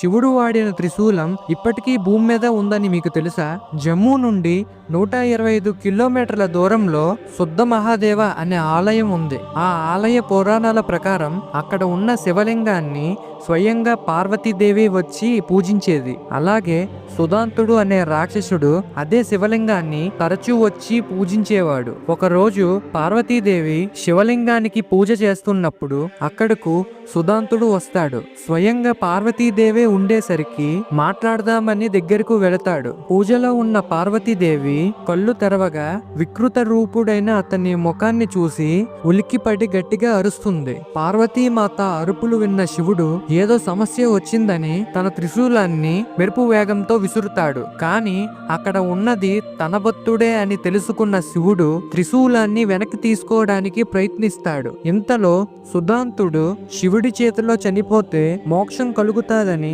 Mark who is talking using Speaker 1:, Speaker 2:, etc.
Speaker 1: శివుడు వాడిన త్రిశూలం ఇప్పటికీ భూమి మీద ఉందని మీకు తెలుసా? జమ్మూ నుండి నూట ఇరవై ఐదు కిలోమీటర్ల దూరంలో శుద్ధ మహాదేవ అనే ఆలయం ఉంది. ఆ ఆలయ పురాణాల ప్రకారం అక్కడ ఉన్న శివలింగాన్ని స్వయంగా పార్వతీదేవి వచ్చి పూజించేది. అలాగే సుధాంతుడు అనే రాక్షసుడు అదే శివలింగాన్ని తరచూ వచ్చి పూజించేవాడు. ఒకరోజు పార్వతీదేవి శివలింగానికి పూజ చేస్తున్నప్పుడు అక్కడకు సుధాంతుడు వస్తాడు. స్వయంగా పార్వతీదేవి ఉండేసరికి మాట్లాడదామని దగ్గరకు వెళతాడు. పూజలో ఉన్న పార్వతీదేవి కళ్ళు తెరవగా వికృత రూపుడైన అతని ముఖాన్ని చూసి ఉలిక్కిపడి గట్టిగా అరుస్తుంది. పార్వతీమాత అరుపులు విన్న శివుడు ఏదో సమస్య వచ్చిందని తన త్రిశూలాన్ని మెరుపు వేగంతో విసురుతాడు. కానీ అక్కడ ఉన్నది తన భక్తుడే అని తెలుసుకున్న శివుడు త్రిశూలాన్ని వెనక్కి తీసుకోవడానికి ప్రయత్నిస్తాడు. ఇంతలో సుధాంతుడు శివుడి చేతిలో చనిపోతే మోక్షం కలుగుతాదని